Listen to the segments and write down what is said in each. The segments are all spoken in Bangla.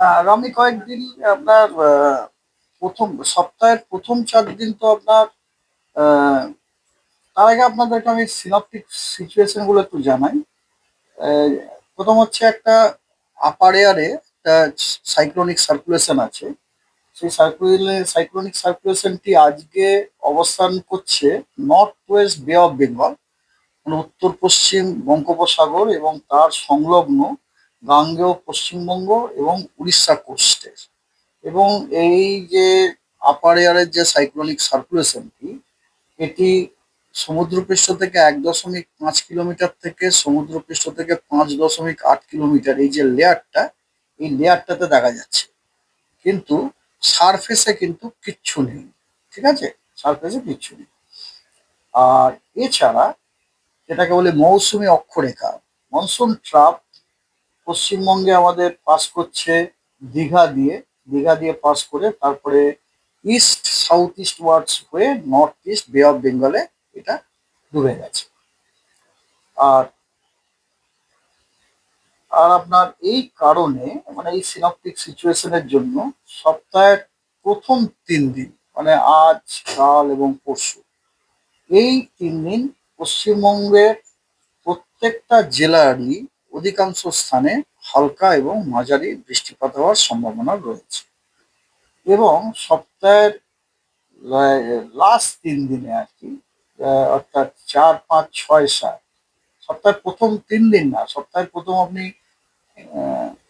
আর আমি কয়েকদিন আপনার প্রথম, সপ্তাহের প্রথম চার দিন তো আপনার তার আগে আপনাদেরকে আমি সিনপটিক সিচুয়েশনগুলো একটু জানাই। প্রথম হচ্ছে একটা আপার এয়ারে একটা সাইক্লোনিক সার্কুলেশন আছে। সেই সাইক্লোনিক সার্কুলেশনটি আজকে অবস্থান করছে north west bay of Bengal উত্তর পশ্চিম বঙ্গোপসাগর এবং তার সংলগ্ন গাঙ্গেয় পশ্চিমবঙ্গ এবং উড়িষ্যা কোস্টের এবং এই যে আপার এয়ারের যে সাইক্লোনিক সার্কুলেশনটি এটি সমুদ্রপৃষ্ঠ থেকে এক দশমিক পাঁচ কিলোমিটার থেকে সমুদ্রপৃষ্ঠ থেকে পাঁচ দশমিক আট কিলোমিটার, এই যে লেয়ারটা এই লেয়ারটাতে দেখা যাচ্ছে। কিন্তু সারফেসে কিন্তু কিচ্ছু নেই, ঠিক আছে? সারফেসে কিচ্ছু নেই। আর এছাড়া, যেটাকে বলে মৌসুমী অক্ষরেখা মনসুন ট্রাপ পশ্চিমবঙ্গে আমাদের পাস করছে দীঘা দিয়ে দীঘা দিয়ে পাস করে তারপরে ইস্ট, সাউথ ইস্ট ওয়ার্ডস হয়ে নর্থ ইস্ট, বে অফ বেঙ্গলে এটা ডুবে গেছে। আর আর আপনার এই কারণে মানে এই সিনপটিক সিচুয়েশনের জন্য সপ্তাহের প্রথম তিন দিন মানে আজ, কাল এবং পরশু, এই তিন দিন পশ্চিমবঙ্গের প্রত্যেকটা জেলারই অধিকাংশ স্থানে হালকা এবং মাঝারি বৃষ্টিপাত হওয়ার সম্ভাবনা রয়েছে। এবং সপ্তাহের লাস্ট তিন দিনে আর কি অর্থাৎ চার, পাঁচ, ছয়, সাত, সপ্তাহের প্রথম তিন দিন না, সপ্তাহের প্রথম আপনি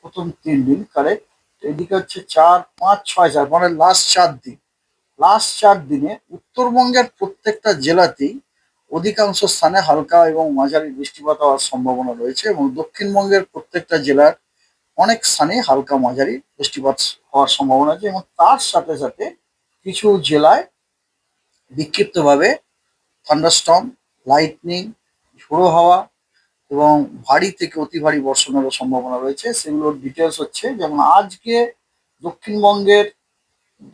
প্রথম তিন দিন কারেক্ট এদিকে হচ্ছে চার, পাঁচ, ছয় চার মানে লাস্ট চার দিন। লাস্ট চার দিনে উত্তরবঙ্গের প্রত্যেকটা জেলাতেই অধিকাংশ স্থানে হালকা এবং মাঝারি বৃষ্টিপাত হওয়ার সম্ভাবনা রয়েছে এবং দক্ষিণবঙ্গের প্রত্যেকটা জেলার অনেক স্থানে হালকা মাঝারি বৃষ্টিপাত হওয়ার সম্ভাবনা আছে এবং তার সাথে সাথে কিছু জেলায় বিক্ষিপ্তভাবে থান্ডারস্টর্ম, লাইটনিং, ঝোড়ো হাওয়া এবং ভারী থেকে অতি ভারী বর্ষণেরও সম্ভাবনা রয়েছে। সেগুলোর ডিটেলস হচ্ছে যেমন আজকে দক্ষিণবঙ্গের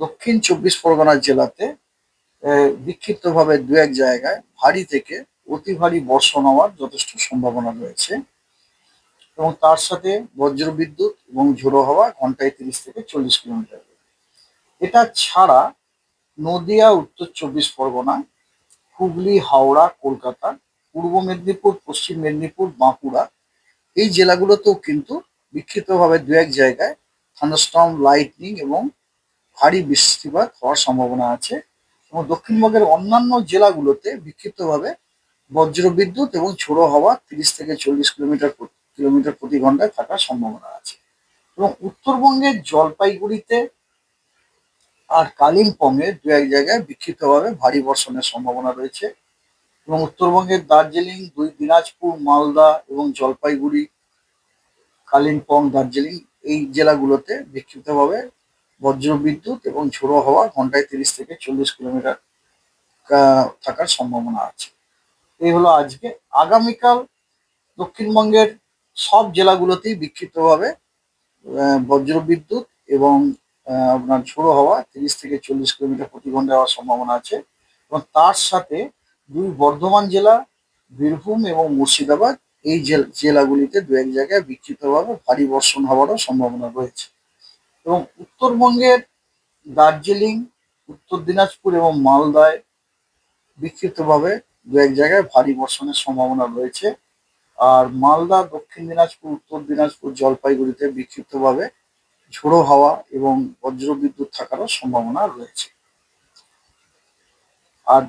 দক্ষিণ চব্বিশ পরগনা জেলাতে বিক্ষিপ্তভাবে দু এক জায়গায় ভারী থেকে অতি ভারী বর্ষণ হওয়ার যথেষ্ট সম্ভাবনা রয়েছে। এবং তার সাথে বজ্র বিদ্যুৎ এবং ঝোড়ো হাওয়া ঘন্টায় তিরিশ থেকে চল্লিশ কিলোমিটার। এটা ছাড়া নদিয়া, উত্তর চব্বিশ পরগনা, হুগলি, হাওড়া, কলকাতা, পূর্ব মেদিনীপুর, পশ্চিম মেদিনীপুর, বাঁকুড়া এই জেলাগুলোতেও কিন্তু বিক্ষিপ্তভাবে দু এক জায়গায় থান্ডারস্টর্ম লাইটনিং এবং ভারী বৃষ্টিপাত হওয়ার সম্ভাবনা আছে। এবং দক্ষিণবঙ্গের অন্যান্য জেলাগুলোতে বিক্ষিপ্তভাবে বজ্র বিদ্যুৎ এবং ঝোড়ো হাওয়া তিরিশ থেকে চল্লিশ কিলোমিটার কিলোমিটার প্রতি ঘন্টায় থাকার সম্ভাবনা আছে। এবং উত্তরবঙ্গের জলপাইগুড়িতে আর কালিম্পংয়ে দু এক জায়গায় বিক্ষিপ্তভাবে ভারী বর্ষণের সম্ভাবনা রয়েছে। এবং উত্তরবঙ্গের দার্জিলিং, দুই দিনাজপুর, মালদা এবং জলপাইগুড়ি, কালিম্পং, দার্জিলিং এই জেলাগুলোতে বিক্ষিপ্তভাবে বজ্রবিদ্যুৎ এবং ঝোড়ো হাওয়া ঘন্টায় তিরিশ থেকে চল্লিশ কিলোমিটার থাকার সম্ভাবনা আছে। এই হলো আজকে। আগামীকাল দক্ষিণবঙ্গের সব জেলাগুলোতেই বিক্ষিপ্তভাবে বজ্রবিদ্যুৎ এবং আপনার ঝোড়ো হাওয়া তিরিশ থেকে চল্লিশ কিলোমিটার প্রতি ঘণ্টা হওয়ার সম্ভাবনা আছে। এবং তার সাথে দুই বর্ধমান জেলা, বীরভূম এবং মুর্শিদাবাদ, এই জেল- জেলাগুলিতে দু এক জায়গায় বিক্ষিপ্তভাবে ভারী বর্ষণ হওয়ারও সম্ভাবনা রয়েছে। এবং উত্তরবঙ্গের দার্জিলিং, উত্তর দিনাজপুর এবং মালদায় বিক্ষিপ্তভাবে দু এক জায়গায় ভারী বর্ষণের সম্ভাবনা রয়েছে। আর মালদা, দক্ষিণ দিনাজপুর, উত্তর দিনাজপুর জলপাইগুড়িতে বিক্ষিপ্তভাবে ঝোড়ো হাওয়া এবং বজ্রবিদ্যুৎ থাকারও সম্ভাবনা রয়েছে। আর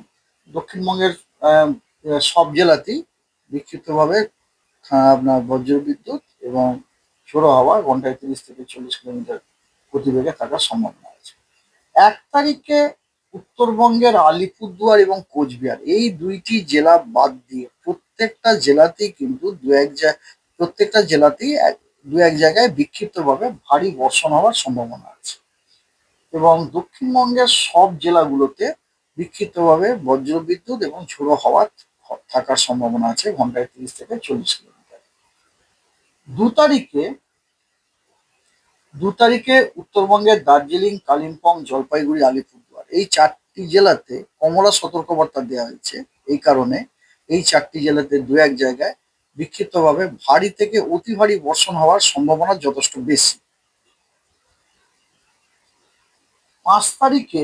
দক্ষিণবঙ্গের সব জেলাতেই বিক্ষিপ্তভাবে আপনার বজ্রবিদ্যুৎ এবং ঝোড়ো হাওয়া ঘন্টায় তিরিশ থেকে চল্লিশ কিলোমিটার গতিবেগে থাকার সম্ভাবনা আছে এক তারিখে উত্তরবঙ্গের আলিপুরদুয়ার এবং কোচবিহার এই দুইটি জেলা বাদ দিয়ে প্রত্যেকটা জেলাতেই কিন্তু দু এক প্রত্যেকটা জেলাতেই দু এক জায়গায় বিক্ষিপ্তভাবে ভারী বর্ষণ হওয়ার সম্ভাবনা আছে। এবং দক্ষিণবঙ্গের সব জেলাগুলোতে বিক্ষিপ্তভাবে বজ্রবিদ্যুৎ এবং ঝোড়ো হাওয়া থ- থাকার সম্ভাবনা আছে, ঘন্টায় তিরিশ থেকে চল্লিশ কিলোমিটার। দু তারিখে দু তারিখে উত্তরবঙ্গের দার্জিলিং, কালিম্পং, জলপাইগুড়ি, আলিপুরদুয়ার এই চারটি জেলাতে কমলা সতর্কবার্তা দেওয়া হয়েছে এই কারণে এই চারটি জেলাতে দু এক জায়গায় বিক্ষিপ্তভাবে ভারী থেকে অতি ভারী বর্ষণ হওয়ার সম্ভাবনা যথেষ্ট বেশি। পাঁচ তারিখে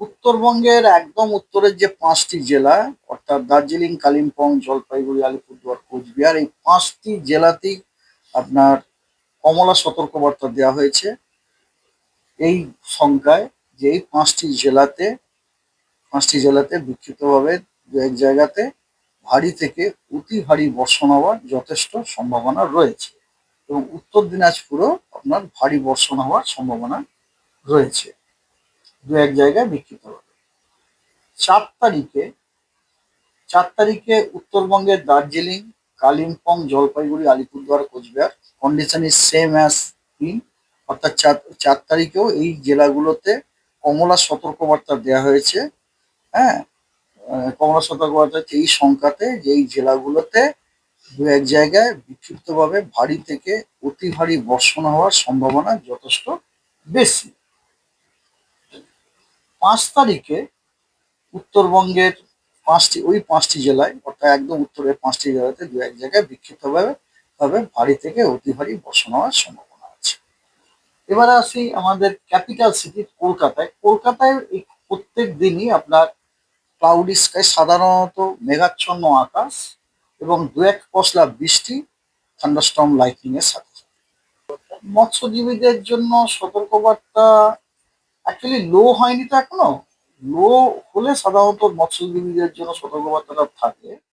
উত্তরবঙ্গের একদম উত্তরের যে পাঁচটি জেলা, অর্থাৎ দার্জিলিং, কালিম্পং, জলপাইগুড়ি, আলিপুরদুয়ার, কোচবিহার, এই পাঁচটি জেলাতেই আপনার কমলা সতর্কবার্তা দেওয়া হয়েছে এই সংখ্যায় যে পাঁচটি জেলাতে পাঁচটি জেলাতে বিক্ষিপ্তভাবে দু এক জায়গাতে ভারী থেকে অতি ভারী বর্ষণ হওয়ার যথেষ্ট সম্ভাবনা রয়েছে এবং উত্তর দিনাজপুরেও আপনার ভারী বর্ষণ হওয়ার সম্ভাবনা রয়েছে দু এক জায়গায় বিক্ষিপ্তভাবে। চার তারিখে চার তারিখে উত্তরবঙ্গের Darjeeling Kalimpong, Jalpaiguri, Alipurduar, Coochbehar. Condition is same as তিন অর্থাৎ চার চার তারিখেও এই জেলাগুলোতে কমলা সতর্কবার্তা দেওয়া হয়েছে। হ্যাঁ কমলা সতর্কবার্তা হচ্ছে এই সংখ্যাতে এই জেলাগুলোতে দু এক জায়গায় বিক্ষিপ্তভাবে ভারী থেকে অতি ভারী বর্ষণ হওয়ার সম্ভাবনা যথেষ্ট বেশি। পাঁচ তারিখে উত্তরবঙ্গের পাঁচটি, ওই পাঁচটি জেলায়, অর্থাৎ একদম উত্তরের পাঁচটি জেলাতে দু এক জায়গায় বিক্ষিপ্তভাবে ভাবে ভারী থেকে অতি ভারী বর্ষণ হওয়ার সম্ভাবনা আছে। এবারে আসি আমাদের ক্যাপিটাল সিটি কলকাতায়। কলকাতায় এই প্রত্যেক দিনই আপনার ক্লাউডি স্কাই সাধারণত মেঘাচ্ছন্ন আকাশ এবং দু এক পশলা বৃষ্টি থান্ডারস্টর্ম লাইটনিং এর সাথে। মৎস্যজীবীদের জন্য সতর্কবার্তা অ্যাকচুয়ালি লো হয়নি তো এখনও। লো হলে সাধারণত মৎস্যজীবীদের জন্য সতর্কবার্তাটা থাকে।